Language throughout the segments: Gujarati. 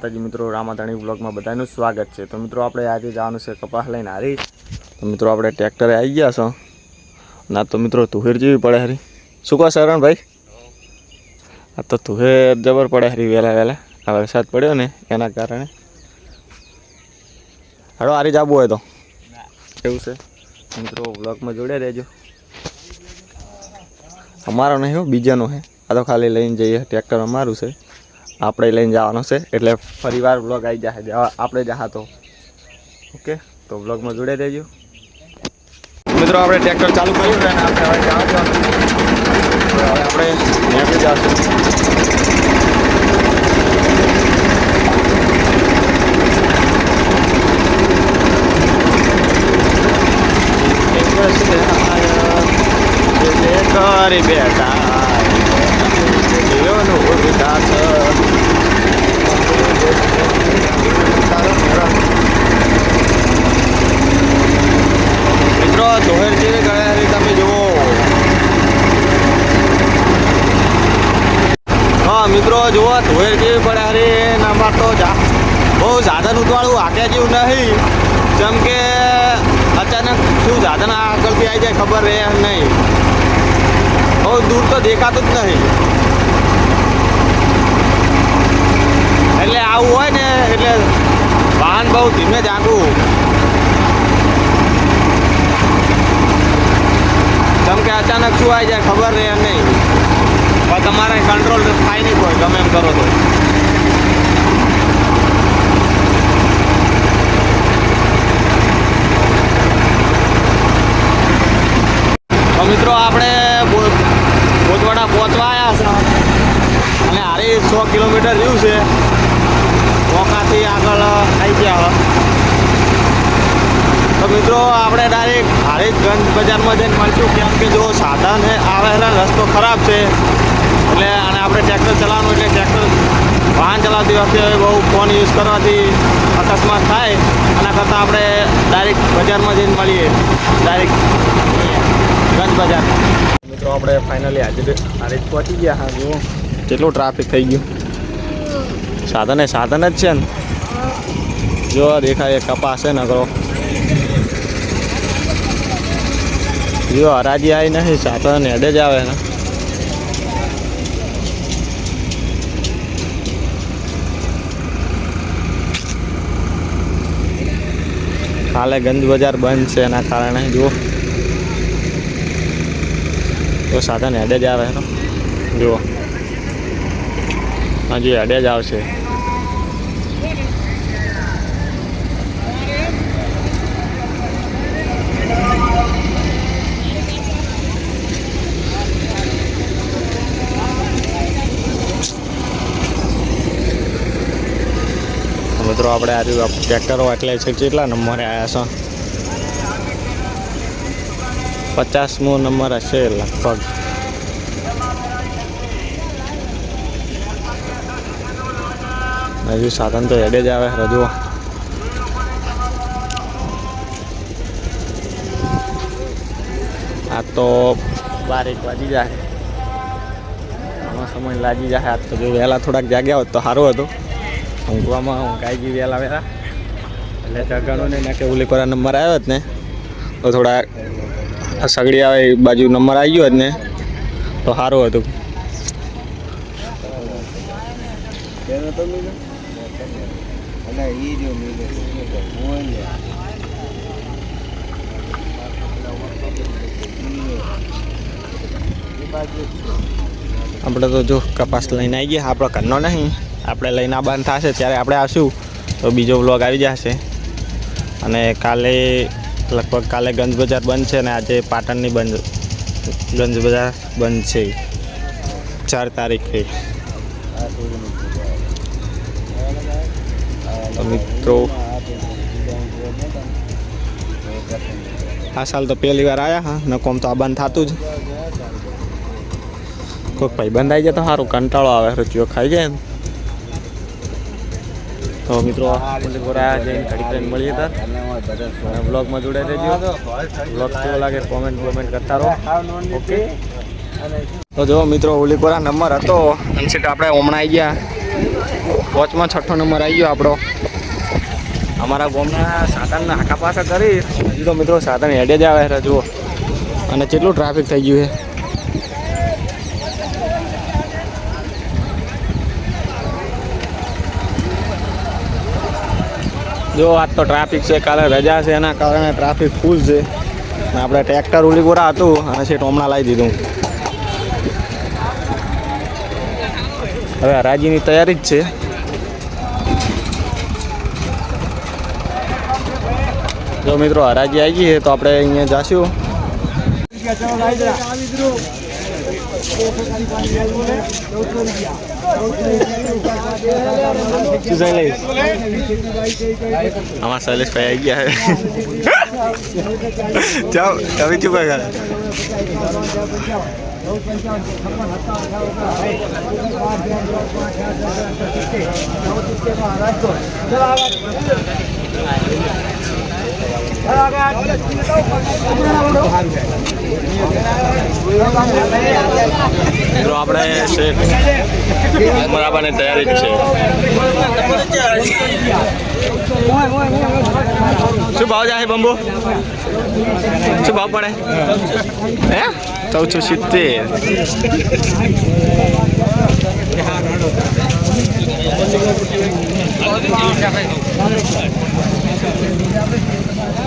માતાજી મિત્રો, રામાધાણી બ્લોગમાં બધાનું સ્વાગત છે. તો મિત્રો, આપણે આજે જવાનું છે કપાસ લઈને હારી. તો મિત્રો, આપણે ટ્રેક્ટરે આવી ગયા છો. ના તો મિત્રો તુહેર જેવી પડે હરી. શું કહો શરણભાઈ આ તો તુહેર જબર પડે હરી વહેલા વહેલા. આ વરસાદ પડ્યો ને એના કારણે. હાડો હારી જાવું હોય તો. એવું છે? મિત્રો બ્લોગમાં જોડે રહેજો. અમારો નહીં હો, બીજાનો છે આ તો ખાલી લઈને જઈએ. ટ્રેક્ટર અમારું છે. આપણે લઈને જવાનો છે. એટલે ફરીવાર બ્લોગ આવી જશે. આપણે જહા તો ઓકે? તો બ્લોગમાં જોડે રહેજો. મિત્રો, આપણે ટ્રેક્ટર ચાલુ કર્યું અને આપણે હવે જવા જવાનું હવે આપણે નીકળી જશું. ઉદાસ મિત્રો ધોહેર જેવી ગળારી તમે જુઓ. હા, મિત્રો, જુઓ ધોહેરજી પણ અરે નંબર તો બહુ સાધન ઉતવાળું હાકે જેવું નહીં. જેમ કે અચાનક શું સાધન આગળથી આવી જાય ખબર રહે નહીં. બહુ દૂર તો દેખાતું જ નહીં. એટલે આવું હોય ને, એટલે વાહન બહુ ધીમે જ આગું જેમ કે અચાનક શું આવી જાય ખબર રહે નહીં. પણ તમારે કંટ્રોલ થાય નહીં કોઈ, ગમે એમ કરો તો. તો મિત્રો આપણે બોજવાડા પહોંચવા આવ્યા છે. અને હારી સો કિલોમીટર રહ્યું છે. મોકાથી આગળ આવી ગયા તો મિત્રો, આપણે ડાયરેક્ટ હારીજ ગંજ બજારમાં જઈને મળશું, કેમ જો સાધન હે આવે રસ્તો ખરાબ છે. એટલે અને આપણે ટ્રેક્ટર ચલાવવાનું, એટલે ટ્રેક્ટર વાહન ચલાવતી વખતે બહુ ફોન યુઝ કરવાથી અકસ્માત થાય. એના કરતાં આપણે ડાયરેક્ટ બજારમાં જઈને મળીએ. ડાયરેક્ટ ગંજ બજાર. મિત્રો, આપણે ફાઇનલી આજે હારીજ પહોંચી ગયા. હા કેટલું ટ્રાફિક થઈ ગયું. સાધન એ સાધન જ છે ને. જો દેખાય કપાસ છે નકરો. જો હરાજી આવી નહીં સાધન હેડે જ આવે ને. કાલે ગંજ બજાર બંધ છે એના કારણે, જુઓ. તો સાધન હેડે જ આવે જુઓ. હજી, અડે જ આવશે. મિત્રો, આપણે આજે ટ્રેક્ટરો, એટલે છે કેટલા નંબરે આવ્યા છે? પચાસમો નંબર હશે લગભગ. હજુ સાધન તો હેડે જ આવે રજૂ. આ તો બાર એક વાગી જાય. આમાં સમય લાગી જાય. આજ તો જો વહેલા થોડાક જાગ્યા હોત તો સારું હતું. ઊંઘવામાં ઊંઘાઈ ગઈ વહેલા વહેલા. એટલે જગાનું ને કે ઓલી કોરા નંબર આવ્યો જ ને, તો થોડા સગડી આવે એ બાજુ નંબર આવી ગયો જ ને, તો સારું હતું. તો મિલો અને ઈ જો આપણે તો જો કપાસ લઈને આવી ગયા, આપણો ઘરનો નહીં. આપણે લઈને આ બંધ થશે, ત્યારે આપણે આવશું. તો બીજો બ્લોગ આવી જશે. અને કાલે, લગભગ કાલે ગંજ બજાર બંધ છે અને આજે પાટણની બંધ ગંજ બજાર બંધ છે. ચાર તારીખે. મિત્રો. આ સાલ તો પહેલી વાર આવ્યા હા. નકોમ તો આ બંધ થતું જ. કોઈક ભાઈ બંધ આવી જાય તો સારું કંટાળો આવે, રચીઓ ખાઈ જાય તો મિત્રો ગોરા જઈને ઘડી કરીને મળીએ તાર. બ્લોગમાં જોડે રહેજો. બ્લોગ કેવો લાગે કોમેન્ટ કોમેન્ટ કરતા રહો. ઓકે તો જો મિત્રો ઓલીકોરા નંબર હતો. અનસીટ આપણે હમણાં આવી ગયા. વોચમાં છઠ્ઠો નંબર આવી ગયો આપણો. અમારા ગામના સાધનના હાકા પાસા કરી. હજી તો મિત્રો સાધન હેડે જ આવે છે જુઓ અને કેટલું ટ્રાફિક થઈ ગયું છે. જો, આજ તો ટ્રાફિક છે, કાલે રજા છે, એના કારણે ટ્રાફિક ફૂલ છે. આપણે ટ્રેક્ટર ઉલી ગોરા હતું, અને છે ટોમણા લાવી દીધું. હવે હરાજીની તૈયારી જ છે. જો મિત્રો, હરાજી આવી ગઈ તો આપણે અહીંયા જાશું. શું શૈલેષ આમાં આવી ગયા જાઓ, તમે ચૂપ કર મિત્રો, આપણે છે બરાબરની તૈયારી છે. શું ભાવ જાય બંબુ? શું ભાવ પડે? હે? ચૌદસો સિત્તેર.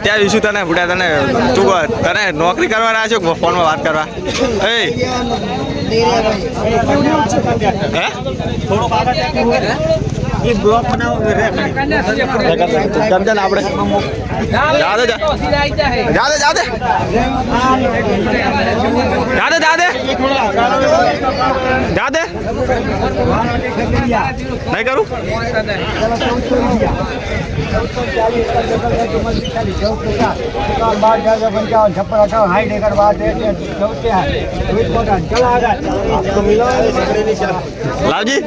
અત્યારે શું તને? ફૂટા તને તું કહો, તને નોકરી કરવા રહ્યા છું ફોનમાં વાત કરવા. એ હે સમજે ને આપણે જા દે જા જા દે જા દે જા દે જા દે જા દે નહીં કરું લાવજી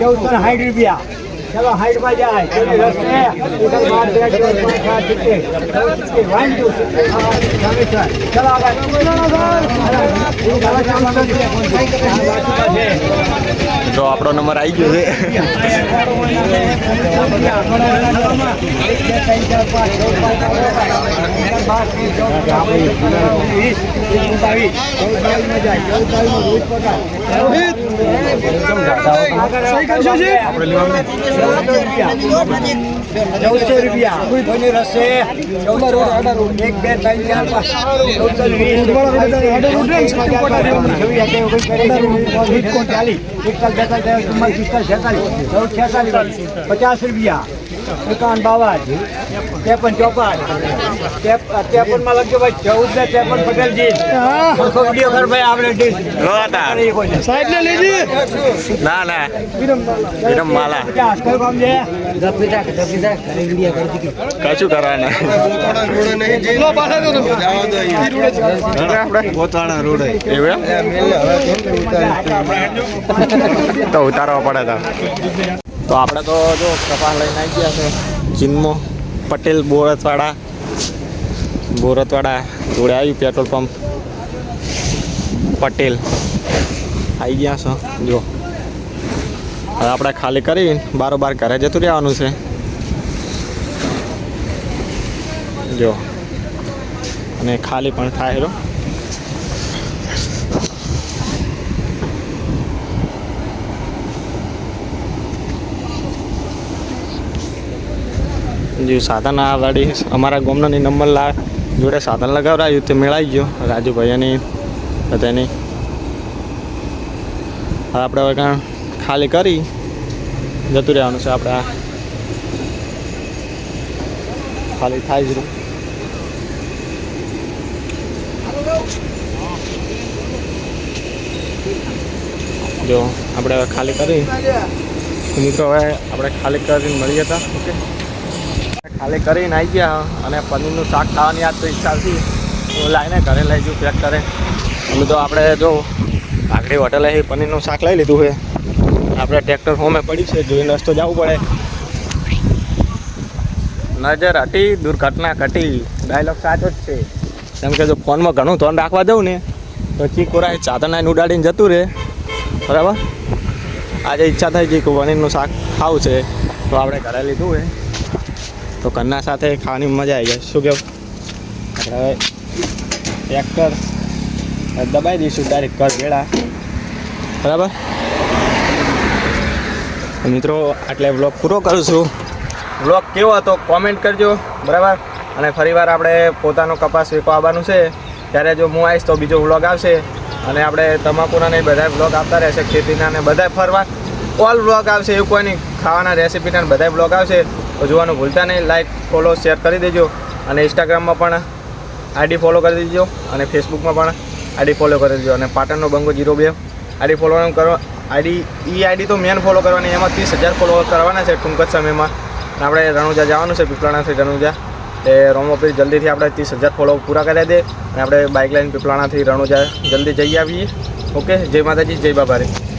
ચૌદસો સાઠ રૂપિયા. ચલો હાઈટમાં જાય ચલો રસ્તે ઉધર બાર બે ચાર પાંચ સાત સિત્તેર સિત્તેર વન ટુ સિત્તેર ચલો આગળ. તો આપણો નંબર આવી ગયો છે. ચૌદસો રૂપિયા. બની રહેશે ચૌદસો એક બે ત્રણ ચાર પાંચ ચૌદસો પચાસ રૂપિયા. એકાવન બાવન ત્રેપન ચોપન ત્રેપનમાં લખજો ભાઈ ચૌદ ને ત્રેપન પટેલજી. વીડિયો કર ભાઈ આપણે ડીશ. સાહેબ ને લેજી ના ના. વિરમ માલા કશું કરવાના. પોતાના રોડ. એવું એમ? તો ઉતારવા પડે તા. તો આપણે તો જો કપાસ લઈને આવી ગયા છે. ચિન્મો, પટેલ, બોરતવાડા. બોરતવાડા જોડે આવ્યું પેટ્રોલ પંપ. પટેલ આવી ગયા છો. જો. હવે આપણે ખાલી કરી બારોબાર ઘરે જતું રહેવાનું છે. જો. અને ખાલી પણ થાય હેરો જે સાધન આ ગાડી અમારા ગામનો નંબર લા જોડે સાધન લગાવડાયું તે મેળાઈ ગયો. રાજુભાઈની બધાની. હવે આપણે હવે કાં ખાલી કરી જતું રહેવાનું છે આપણે ખાલી થાય જ રહ્યું જો, આપણે હવે ખાલી કરી. મિત્રો, હવે આપણે ખાલી કરીને મળીએ હતા ઓકે? ખાલી કરીને આવી ગયા અને પનીરનું શાક ખાવાની યાદ તો ઈચ્છા હતી. હું લાવીને ઘરે લઈ જઉં પેક કરે. અમે તો આપણે જો આગળી હોટલે પનીરનું શાક લઈ લીધું છે. આપણે ટ્રેક્ટર હોમે પડી છે, જોઈને રસ્તો જવું પડે. નજર હતી દુર્ઘટના ઘટી. ડાયલોગ સાચો જ છે. કેમ કે જો ફોનમાં ઘણું ધ્યાન રાખવા દઉં ને, તો ચીકોરાય ચાદરનાઈને ઉડાડીને જતું રહે. બરાબર? આજે ઈચ્છા થઈ ગઈ કે પનીરનું શાક ખાવું છે. તો આપણે ઘરે લીધું છે. તો કન્ના સાથે ખાવાની મજા આવી જાય. શું આપણે હવે ટ્રેક્ટર દબાઈ દઈશું ડાયરેક્ટ કર ભેળા. બરાબર? મિત્રો, આટલે બ્લોગ પૂરો કરું છું. બ્લોગ કેવો હતો કોમેન્ટ કરજો. બરાબર? અને ફરીવાર આપણે પોતાનો કપાસ વેચવા આવવાનું છે. ત્યારે જો હું આવીશ તો બીજો વ્લોગ આવશે. અને આપણે તમાકુના ને બધા વ્લોગ આવતા રહેશે. ખેતીના ને બધા ફરવા. ઓલ વ્લોગ આવશે, એવું કોઈ નહીં. ખાવાના રેસીપીના બધા બ્લોગ આવશે, તો જોવાનું ભૂલતા નહીં. લાઇક ફોલો શેર કરી દેજો. અને ઇન્સ્ટાગ્રામમાં પણ આઈડી ફોલો કરી દેજો. અને ફેસબુકમાં પણ આઈડી ફોલો કરી દેજો. અને પાટણનો બંગો જીરો બે. આઈડી ફોલો કરો. આઈડી ઈ આઈડી તો મેન ફોલો કરવાની. એમાં ત્રીસ હજાર ફોલો કરવાના છે ટૂંક જ સમયમાં. આપણે રણુજા જવાનું છે, પીપળાણાથી રણુજા. એ રોમોપીર જલ્દીથી આપણે ત્રીસ હજાર ફોલો પૂરા કરી દે. અને આપણે બાઇક લાઈન પીપળાણાથી રણુજા જલ્દી જઈ આવીએ. ઓકે જય માતાજી, જય બાબારી.